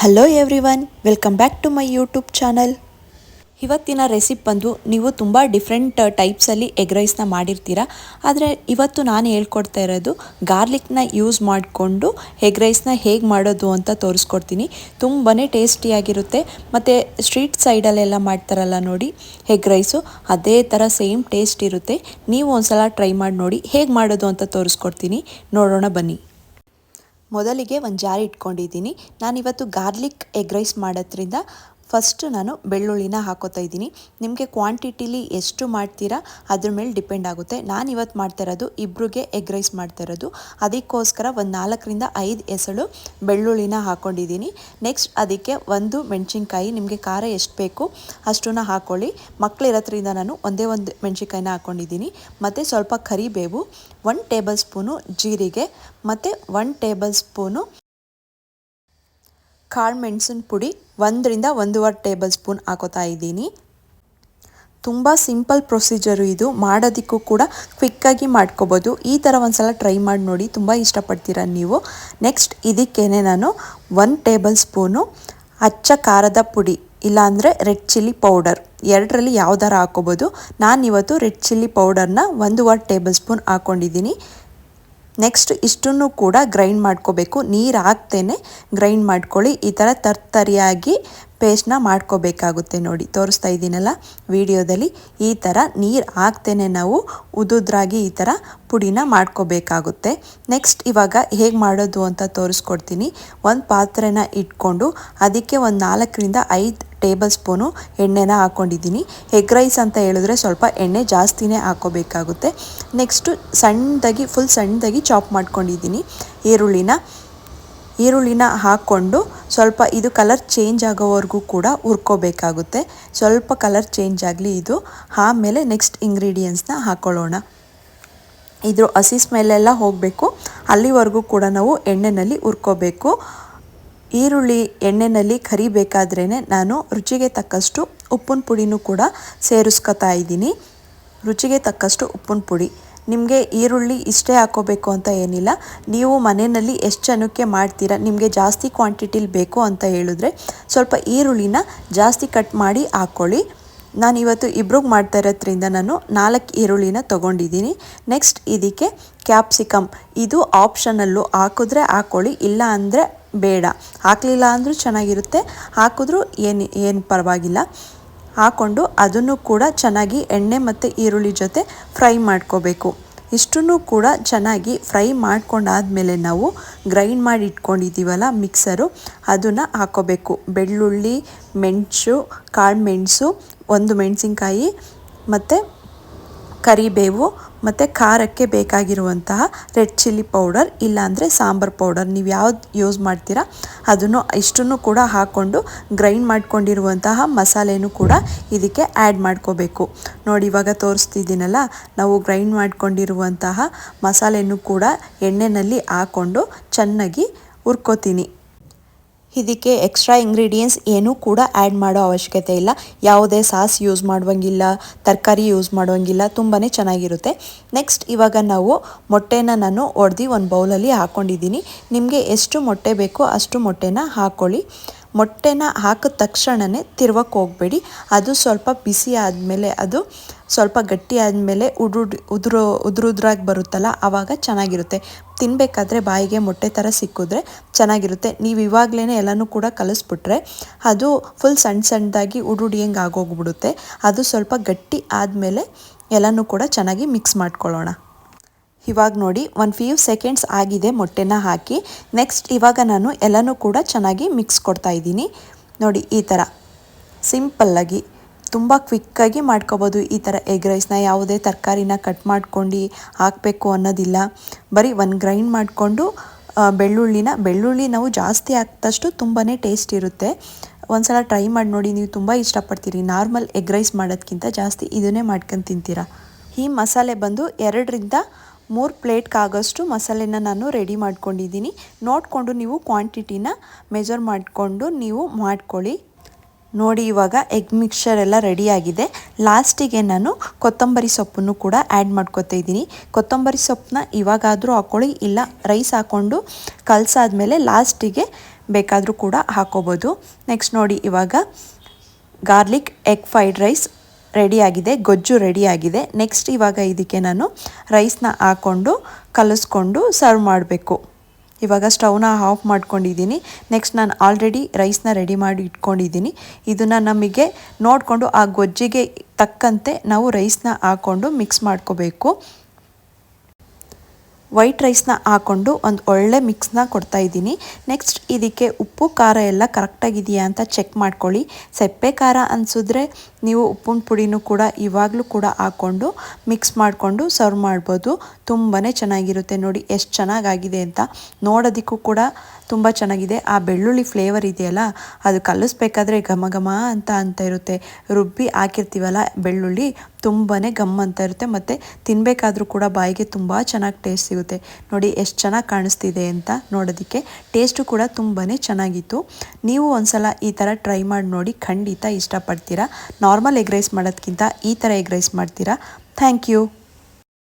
Hello everyone welcome back to my YouTube channel ಇವತ್ತಿನ recipe ಬಂದು ನೀವು ತುಂಬ ಡಿಫ್ರೆಂಟ್ ಟೈಪ್ಸಲ್ಲಿ ಎಗ್ ರೈಸ್ನ ಮಾಡಿರ್ತೀರ? ಆದರೆ ಇವತ್ತು ನಾನು ಹೇಳ್ಕೊಡ್ತಾ ಇರೋದು ಗಾರ್ಲಿಕ್ನ ಯೂಸ್ ಮಾಡಿಕೊಂಡು ಎಗ್ ರೈಸ್ನ ಹೇಗೆ ಮಾಡೋದು ಅಂತ ತೋರಿಸ್ಕೊಡ್ತೀನಿ. ತುಂಬಾ ಟೇಸ್ಟಿಯಾಗಿರುತ್ತೆ ಮತ್ತು ಸ್ಟ್ರೀಟ್ ಸೈಡಲ್ಲೆಲ್ಲ ಮಾಡ್ತಾರಲ್ಲ ನೋಡಿ ಎಗ್ ರೈಸು ಅದೇ ಥರ ಸೇಮ್ ಟೇಸ್ಟ್ ಇರುತ್ತೆ. ನೀವು ಒಂದ್ಸಲ ಟ್ರೈ ಮಾಡಿ ನೋಡಿ ಹೇಗೆ ಮಾಡೋದು ಅಂತ ತೋರಿಸ್ಕೊಡ್ತೀನಿ. ನೋಡೋಣ ಬನ್ನಿ. ಮೊದಲಿಗೆ ಒಂದು ಜಾರ್ ಇಟ್ಕೊಂಡಿದ್ದೀನಿ. ನಾನಿವತ್ತು ಗಾರ್ಲಿಕ್ ಎಗ್ ರೈಸ್ ಮಾಡೋದ್ರಿಂದ ಫಸ್ಟ್ ನಾನು ಬೆಳ್ಳುಳ್ಳಿನ ಹಾಕೋತಾ ಇದ್ದೀನಿ. ನಿಮಗೆ ಕ್ವಾಂಟಿಟಿಲಿ ಎಷ್ಟು ಮಾಡ್ತೀರಾ, ಅದ್ರ ಮೇಲೆ ಡಿಪೆಂಡ್ ಆಗುತ್ತೆ. ನಾನು ಇವತ್ತು ಮಾಡ್ತಾ ಇರೋದು ಇಬ್ಬರಿಗೆ ಎಗ್ ರೈಸ್ ಮಾಡ್ತಾ ಇರೋದು. ಅದಕ್ಕೋಸ್ಕರ ಒಂದು ನಾಲ್ಕರಿಂದ ಐದು ಎಸಳು ಬೆಳ್ಳುಳ್ಳಿನ ಹಾಕ್ಕೊಂಡಿದ್ದೀನಿ ನೆಕ್ಸ್ಟ್ ಅದಕ್ಕೆ ಒಂದು ಮೆಣಸಿನ್ಕಾಯಿ, ನಿಮಗೆ ಖಾರ ಎಷ್ಟು ಬೇಕು ಅಷ್ಟನ್ನು ಹಾಕ್ಕೊಳ್ಳಿ ಮಕ್ಕಳಿರೋದ್ರಿಂದ ನಾನು ಒಂದೇ ಒಂದು ಮೆಣಸಿನ್ಕಾಯಿನ ಹಾಕ್ಕೊಂಡಿದ್ದೀನಿ ಮತ್ತು ಸ್ವಲ್ಪ ಕರಿಬೇವು ಒನ್ ಟೇಬಲ್ ಸ್ಪೂನು ಜೀರಿಗೆ, ಮತ್ತು ಒನ್ ಟೇಬಲ್ ಸ್ಪೂನು ಕಾಳು ಮೆಣಸಿನ ಪುಡಿ ಒಂದರಿಂದ ಒಂದೂವರೆ ಟೇಬಲ್ ಸ್ಪೂನ್ ಹಾಕೋತಾ ಇದ್ದೀನಿ. ತುಂಬ ಸಿಂಪಲ್ ಪ್ರೊಸೀಜರು ಇದು. ಮಾಡೋದಕ್ಕೂ ಕೂಡ ಕ್ವಿಕ್ಕಾಗಿ ಮಾಡ್ಕೋಬೋದು. ಈ ಥರ ಒಂದ್ಸಲ ಟ್ರೈ ಮಾಡಿ ನೋಡಿ. ತುಂಬ ಇಷ್ಟಪಡ್ತೀರ ನೀವು. ನೆಕ್ಸ್ಟ್ ಇದಕ್ಕೇನೆ ನಾನು ಒನ್ ಟೇಬಲ್ ಸ್ಪೂನು ಅಚ್ಚ ಖಾರದ ಪುಡಿ, ಇಲ್ಲಾಂದರೆ ರೆಡ್ ಚಿಲ್ಲಿ ಪೌಡರ್. ಎರಡರಲ್ಲಿ ಯಾವ್ದಾರ ಹಾಕೋಬೋದು. ನಾನಿವತ್ತು ರೆಡ್ ಚಿಲ್ಲಿ ಪೌಡರ್ನ ಒಂದೂವರೆ ಟೇಬಲ್ ಸ್ಪೂನ್ ಹಾಕ್ಕೊಂಡಿದ್ದೀನಿ ನೆಕ್ಸ್ಟ್ ಇಷ್ಟನ್ನು ಕೂಡ ಗ್ರೈಂಡ್ ಮಾಡ್ಕೋಬೇಕು. ನೀರು ಹಾಕ್ತೇನೆ ಗ್ರೈಂಡ್ ಮಾಡ್ಕೊಳ್ಳಿ. ಈ ಥರ ತರ್ತರಿಯಾಗಿ ಪೇಸ್ಟ್ನ ಮಾಡ್ಕೋಬೇಕಾಗುತ್ತೆ ನೋಡಿ. ತೋರಿಸ್ತಾ ಇದ್ದೀನಲ್ಲ ವಿಡಿಯೋದಲ್ಲಿ. ಈ ಥರ ನೀರು ಹಾಕ್ತೇನೆ ನಾವು. ಉದುದ್ರಾಗಿ ಈ ಥರ ಪುಡಿನ ಮಾಡ್ಕೋಬೇಕಾಗುತ್ತೆ. ನೆಕ್ಸ್ಟ್ ಇವಾಗ ಹೇಗೆ ಮಾಡೋದು ಅಂತ ತೋರಿಸ್ಕೊಡ್ತೀನಿ. ಒಂದು ಪಾತ್ರೆನ ಇಟ್ಕೊಂಡು, ಅದಕ್ಕೆ ಒಂದು ನಾಲ್ಕರಿಂದ ಐದು ಟೇಬಲ್ ಸ್ಪೂನು ಎಣ್ಣೆನ ಹಾಕ್ಕೊಂಡಿದ್ದೀನಿ. ಎಗ್ ರೈಸ್ ಅಂತ ಹೇಳಿದ್ರೆ ಸ್ವಲ್ಪ ಎಣ್ಣೆ ಜಾಸ್ತಿನೇ ಹಾಕೋಬೇಕಾಗುತ್ತೆ ನೆಕ್ಸ್ಟು ಸಣ್ಣದಾಗಿ ಫುಲ್ ಸಣ್ಣದಾಗಿ ಚಾಪ್ ಮಾಡ್ಕೊಂಡಿದ್ದೀನಿ. ಈರುಳ್ಳಿನ ಈರುಳ್ಳಿನ ಹಾಕ್ಕೊಂಡು ಸ್ವಲ್ಪ ಇದು ಕಲರ್ ಚೇಂಜ್ ಆಗೋವರೆಗೂ ಕೂಡ ಹುರ್ಕೋಬೇಕಾಗುತ್ತೆ. ಸ್ವಲ್ಪ ಕಲರ್ ಚೇಂಜ್ ಆಗಲಿ ಇದು. ಆಮೇಲೆ ನೆಕ್ಸ್ಟ್ ಇಂಗ್ರೀಡಿಯೆಂಟ್ಸ್ನ ಹಾಕ್ಕೊಳ್ಳೋಣ ಇದ್ರ ಹಸಿ ಸ್ಮೆಲ್ಲೆಲ್ಲ ಹೋಗಬೇಕು. ಅಲ್ಲಿವರೆಗೂ ಕೂಡ ನಾವು ಎಣ್ಣೆಯಲ್ಲಿ ಹುರ್ಕೋಬೇಕು. ಈರುಳ್ಳಿ ಎಣ್ಣೆಯಲ್ಲಿ ಕರಿಬೇಕಾದ್ರೇ ನಾನು ರುಚಿಗೆ ತಕ್ಕಷ್ಟು ಉಪ್ಪಿನ ಪುಡಿನೂ ಕೂಡ ಸೇರಿಸ್ಕೊತಾ ಇದ್ದೀನಿ. ರುಚಿಗೆ ತಕ್ಕಷ್ಟು ಉಪ್ಪಿನ ಪುಡಿ. ನಿಮಗೆ ಈರುಳ್ಳಿ ಇಷ್ಟೇ ಹಾಕೋಬೇಕು ಅಂತ ಏನಿಲ್ಲ. ನೀವು ಮನೆಯಲ್ಲಿ ಎಷ್ಟು ಜನಕ್ಕೆ ಮಾಡ್ತೀರಾ, ನಿಮಗೆ ಜಾಸ್ತಿ ಕ್ವಾಂಟಿಟಿಲಿ ಬೇಕು ಅಂತ ಹೇಳಿದ್ರೆ ಸ್ವಲ್ಪ ಈರುಳ್ಳಿನ ಜಾಸ್ತಿ ಕಟ್ ಮಾಡಿ ಹಾಕ್ಕೊಳ್ಳಿ ನಾನು ಇವತ್ತು ಇಬ್ರಿಗೆ ಮಾಡ್ತಾ ಇರೋದ್ರಿಂದ ನಾನು ನಾಲ್ಕು ಈರುಳ್ಳಿನ ತೊಗೊಂಡಿದ್ದೀನಿ. ನೆಕ್ಸ್ಟ್ ಇದಕ್ಕೆ ಕ್ಯಾಪ್ಸಿಕಮ್ ಇದು ಆಪ್ಷನಲ್ಲು ಹಾಕಿದ್ರೆ ಹಾಕ್ಕೊಳ್ಳಿ ಇಲ್ಲ ಅಂದರೆ ಬೇಡ. ಹಾಕಲಿಲ್ಲ ಅಂದರೂ ಚೆನ್ನಾಗಿರುತ್ತೆ. ಹಾಕಿದ್ರೂ ಏನು ಏನು ಪರವಾಗಿಲ್ಲ. ಹಾಕ್ಕೊಂಡು ಅದನ್ನು ಕೂಡ ಚೆನ್ನಾಗಿ ಎಣ್ಣೆ ಮತ್ತು ಈರುಳ್ಳಿ ಜೊತೆ ಫ್ರೈ ಮಾಡ್ಕೋಬೇಕು. ಇಷ್ಟನ್ನು ಕೂಡ ಚೆನ್ನಾಗಿ ಫ್ರೈ ಮಾಡ್ಕೊಂಡಾದಮೇಲೆ ನಾವು ಗ್ರೈಂಡ್ ಮಾಡಿ ಇಟ್ಕೊಂಡಿದ್ದೀವಲ್ಲ ಮಿಕ್ಸರು, ಅದನ್ನು ಹಾಕೋಬೇಕು. ಬೆಳ್ಳುಳ್ಳಿ, ಮೆಣಸು, ಕಾಳು ಮೆಣಸು, ಒಂದು ಮೆಣಸಿನ್ಕಾಯಿ ಮತ್ತು ಕರಿಬೇವು ಮತ್ತು ಖಾರಕ್ಕೆ ಬೇಕಾಗಿರುವಂತಹ ರೆಡ್ ಚಿಲ್ಲಿ ಪೌಡರ್, ಇಲ್ಲಾಂದರೆ ಸಾಂಬಾರು ಪೌಡರ್. ನೀವು ಯಾವ್ದು ಯೂಸ್ ಮಾಡ್ತೀರಾ, ಅದನ್ನು ಇಷ್ಟನ್ನು ಕೂಡ ಹಾಕ್ಕೊಂಡು ಗ್ರೈಂಡ್ ಮಾಡ್ಕೊಂಡಿರುವಂತಹ ಮಸಾಲೆನೂ ಕೂಡ ಇದಕ್ಕೆ ಆ್ಯಡ್ ಮಾಡ್ಕೋಬೇಕು. ನೋಡಿ, ಇವಾಗ ತೋರಿಸ್ತಿದ್ದೀನಲ್ಲ, ನಾವು ಗ್ರೈಂಡ್ ಮಾಡ್ಕೊಂಡಿರುವಂತಹ ಮಸಾಲೆನೂ ಕೂಡ ಎಣ್ಣೆಯಲ್ಲಿ ಹಾಕ್ಕೊಂಡು ಚೆನ್ನಾಗಿ ಹುರ್ಕೋತೀನಿ. ಇದಕ್ಕೆ ಎಕ್ಸ್ಟ್ರಾ ಇಂಗ್ರೀಡಿಯೆಂಟ್ಸ್ ಏನೂ ಕೂಡ ಆ್ಯಡ್ ಮಾಡೋ ಅವಶ್ಯಕತೆ ಇಲ್ಲ. ಯಾವುದೇ ಸಾಸ್ ಯೂಸ್ ಮಾಡುವಂಗಿಲ್ಲ, ತರಕಾರಿ ಯೂಸ್ ಮಾಡುವಂಗಿಲ್ಲ ತುಂಬಾ ಚೆನ್ನಾಗಿರುತ್ತೆ. ನೆಕ್ಸ್ಟ್ ಇವಾಗ ನಾವು ಮೊಟ್ಟೆನ ನಾನು ಒಡೆದು ಒಂದು ಬೌಲಲ್ಲಿ ಹಾಕ್ಕೊಂಡಿದ್ದೀನಿ ನಿಮಗೆ ಎಷ್ಟು ಮೊಟ್ಟೆ ಬೇಕೋ ಅಷ್ಟು ಮೊಟ್ಟೆನ ಹಾಕ್ಕೊಳ್ಳಿ ಮೊಟ್ಟೆನ ಹಾಕಿದ ತಕ್ಷಣವೇ ತಿರ್ವಕ್ಕೆ ಹೋಗಬೇಡಿ. ಅದು ಸ್ವಲ್ಪ ಬಿಸಿ ಆದಮೇಲೆ ಅದು ಸ್ವಲ್ಪ ಗಟ್ಟಿ ಆದಮೇಲೆ ಉದುರು ಉದುರು, ಉದುರುದ್ರಾಗಿ ಬರುತ್ತಲ್ಲ, ಆವಾಗ ಚೆನ್ನಾಗಿರುತ್ತೆ. ತಿನ್ನಬೇಕಾದ್ರೆ ಬಾಯಿಗೆ ಮೊಟ್ಟೆ ಥರ ಸಿಕ್ಕಿದ್ರೆ ಚೆನ್ನಾಗಿರುತ್ತೆ. ನೀವು ಇವಾಗಲೇ ಎಲ್ಲನೂ ಕೂಡ ಕಲಿಸ್ಬಿಟ್ರೆ ಅದು ಫುಲ್ ಸಣ್ಣ ಸಣ್ಣದಾಗಿ ಉಡುಡಿಯಂಗೆ ಆಗೋಗ್ಬಿಡುತ್ತೆ. ಅದು ಸ್ವಲ್ಪ ಗಟ್ಟಿ ಆದಮೇಲೆ ಎಲ್ಲನೂ ಕೂಡ ಚೆನ್ನಾಗಿ ಮಿಕ್ಸ್ ಮಾಡ್ಕೊಳ್ಳೋಣ. ಇವಾಗ ನೋಡಿ ಒಂದು ಫ್ಯೂ ಸೆಕೆಂಡ್ಸ್ ಆಗಿದೆ ಮೊಟ್ಟೆನ ಹಾಕಿ. ನೆಕ್ಸ್ಟ್ ಇವಾಗ ನಾನು ಎಲ್ಲನೂ ಕೂಡ ಚೆನ್ನಾಗಿ ಮಿಕ್ಸ್ ಕೊಡ್ತಾ ಇದ್ದೀನಿ. ನೋಡಿ, ಈ ಥರ ಸಿಂಪಲ್ಲಾಗಿ ತುಂಬ ಕ್ವಿಕ್ಕಾಗಿ ಮಾಡ್ಕೋಬೋದು ಈ ಥರ ಎಗ್ ರೈಸ್ನ ಯಾವುದೇ ತರಕಾರಿನ ಕಟ್ ಮಾಡ್ಕೊಂಡು ಹಾಕಬೇಕು ಅನ್ನೋದಿಲ್ಲ. ಬರೀ ಒಂದು ಗ್ರೈಂಡ್ ಮಾಡಿಕೊಂಡು ಬೆಳ್ಳುಳ್ಳಿನ, ಬೆಳ್ಳುಳ್ಳಿ ನಾವು ಜಾಸ್ತಿ ಹಾಕಿದಷ್ಟು ತುಂಬಾ ಟೇಸ್ಟ್ ಇರುತ್ತೆ. ಒಂದ್ಸಲ ಟ್ರೈ ಮಾಡಿ ನೋಡಿ, ನೀವು ತುಂಬ ಇಷ್ಟಪಡ್ತೀರಿ. ನಾರ್ಮಲ್ ಎಗ್ ರೈಸ್ ಮಾಡೋದಕ್ಕಿಂತ ಜಾಸ್ತಿ ಇದನ್ನೇ ಮಾಡ್ಕೊಂಡು ತಿಂತೀರಾ. ಈ ಮಸಾಲೆ ಬಂದು ಎರಡರಿಂದ ಮೂರು ಪ್ಲೇಟ್ಗಾಗಷ್ಟು ಮಸಾಲೆನ ನಾನು ರೆಡಿ ಮಾಡ್ಕೊಂಡಿದ್ದೀನಿ. ನೋಡಿಕೊಂಡು ನೀವು ಕ್ವಾಂಟಿಟಿನ ಮೆಜರ್ ಮಾಡಿಕೊಂಡು ನೀವು ಮಾಡ್ಕೊಳ್ಳಿ. ನೋಡಿ, ಇವಾಗ ಎಗ್ ಮಿಕ್ಸ್ಚರ್ ಎಲ್ಲ ರೆಡಿಯಾಗಿದೆ ಲಾಸ್ಟಿಗೆ ನಾನು ಕೊತ್ತಂಬರಿ ಸೊಪ್ಪನ್ನು ಕೂಡ ಆ್ಯಡ್ ಮಾಡ್ಕೊತಾ ಇದ್ದೀನಿ. ಕೊತ್ತಂಬರಿ ಸೊಪ್ಪನ್ನ ಇವಾಗಾದರೂ ಹಾಕ್ಕೊಳ್ಳಿ ಇಲ್ಲ ರೈಸ್ ಹಾಕ್ಕೊಂಡು ಕಲಸಾದ್ಮೇಲೆ ಲಾಸ್ಟಿಗೆ ಬೇಕಾದರೂ ಕೂಡ ಹಾಕೋಬೋದು. ನೆಕ್ಸ್ಟ್ ನೋಡಿ, ಇವಾಗ ಗಾರ್ಲಿಕ್ ಎಗ್ ಫ್ರೈಡ್ ರೈಸ್ ರೆಡಿಯಾಗಿದೆ, ಗೊಜ್ಜು ರೆಡಿಯಾಗಿದೆ. ನೆಕ್ಸ್ಟ್ ಇವಾಗ ಇದಕ್ಕೆ ನಾನು ರೈಸ್ನ ಹಾಕ್ಕೊಂಡು ಕಲಿಸ್ಕೊಂಡು ಸರ್ವ್ ಮಾಡಬೇಕು. ಇವಾಗ ಸ್ಟವ್ನ ಆಫ್ ಮಾಡ್ಕೊಂಡಿದ್ದೀನಿ. ನೆಕ್ಸ್ಟ್ ನಾನು ಆಲ್ರೆಡಿ ರೈಸ್ನ ರೆಡಿ ಮಾಡಿ ಇಟ್ಕೊಂಡಿದ್ದೀನಿ. ಇದನ್ನು ನಮಗೆ ನೋಡಿಕೊಂಡು ಆ ಗೊಜ್ಜಿಗೆ ತಕ್ಕಂತೆ ನಾವು ರೈಸ್ನ ಹಾಕ್ಕೊಂಡು ಮಿಕ್ಸ್ ಮಾಡ್ಕೋಬೇಕು. ವೈಟ್ ರೈಸ್ನ ಹಾಕ್ಕೊಂಡು ಒಂದು ಒಳ್ಳೆ ಮಿಕ್ಸ್ನ ಕೊಡ್ತಾ ಇದ್ದೀನಿ. ನೆಕ್ಸ್ಟ್ ಇದಕ್ಕೆ ಉಪ್ಪು, ಖಾರ ಎಲ್ಲ ಕರೆಕ್ಟಾಗಿದೆಯಾ ಅಂತ ಚೆಕ್ ಮಾಡ್ಕೊಳ್ಳಿ. ಸೆಪ್ಪೆ, ಖಾರ ಅನಿಸಿದ್ರೆ ನೀವು ಉಪ್ಪಿನ ಪುಡಿನೂ ಕೂಡ ಇವಾಗಲೂ ಕೂಡ ಹಾಕ್ಕೊಂಡು ಮಿಕ್ಸ್ ಮಾಡಿಕೊಂಡು ಸರ್ವ್ ಮಾಡ್ಬೋದು. ತುಂಬಾ ಚೆನ್ನಾಗಿರುತ್ತೆ ನೋಡಿ, ಎಷ್ಟು ಚೆನ್ನಾಗಾಗಿದೆ ಅಂತ. ನೋಡೋದಕ್ಕೂ ಕೂಡ ತುಂಬ ಚೆನ್ನಾಗಿದೆ. ಆ ಬೆಳ್ಳುಳ್ಳಿ ಫ್ಲೇವರ್ ಇದೆಯಲ್ಲ, ಅದು ಕಲಿಸ್ಬೇಕಾದ್ರೆ ಘಮ ಘಮ ಅಂತ ಅಂತ ಇರುತ್ತೆ. ರುಬ್ಬಿ ಹಾಕಿರ್ತೀವಲ್ಲ ಬೆಳ್ಳುಳ್ಳಿ ತುಂಬಾ ಘಮ್ ಅಂತ ಇರುತ್ತೆ ಮತ್ತು ತಿನ್ನಬೇಕಾದ್ರೂ ಕೂಡ ಬಾಯಿಗೆ ತುಂಬ ಚೆನ್ನಾಗಿ ಟೇಸ್ಟ್ ಸಿಗುತ್ತೆ. ನೋಡಿ ಎಷ್ಟು ಚೆನ್ನಾಗಿ ಕಾಣಿಸ್ತಿದೆ ಅಂತ ನೋಡೋದಕ್ಕೆ. ಟೇಸ್ಟು ಕೂಡ ತುಂಬಾ ಚೆನ್ನಾಗಿತ್ತು. ನೀವು ಒಂದ್ಸಲ ಈ ಥರ ಟ್ರೈ ಮಾಡಿ ನೋಡಿ ಖಂಡಿತ ಇಷ್ಟಪಡ್ತೀರಾ. ನಾರ್ಮಲ್ ಎಗ್ ರೈಸ್ ಮಾಡೋದಕ್ಕಿಂತ ಈ ಥರ ಎಗ್ ರೈಸ್ ಮಾಡ್ತೀರಾ. Thank you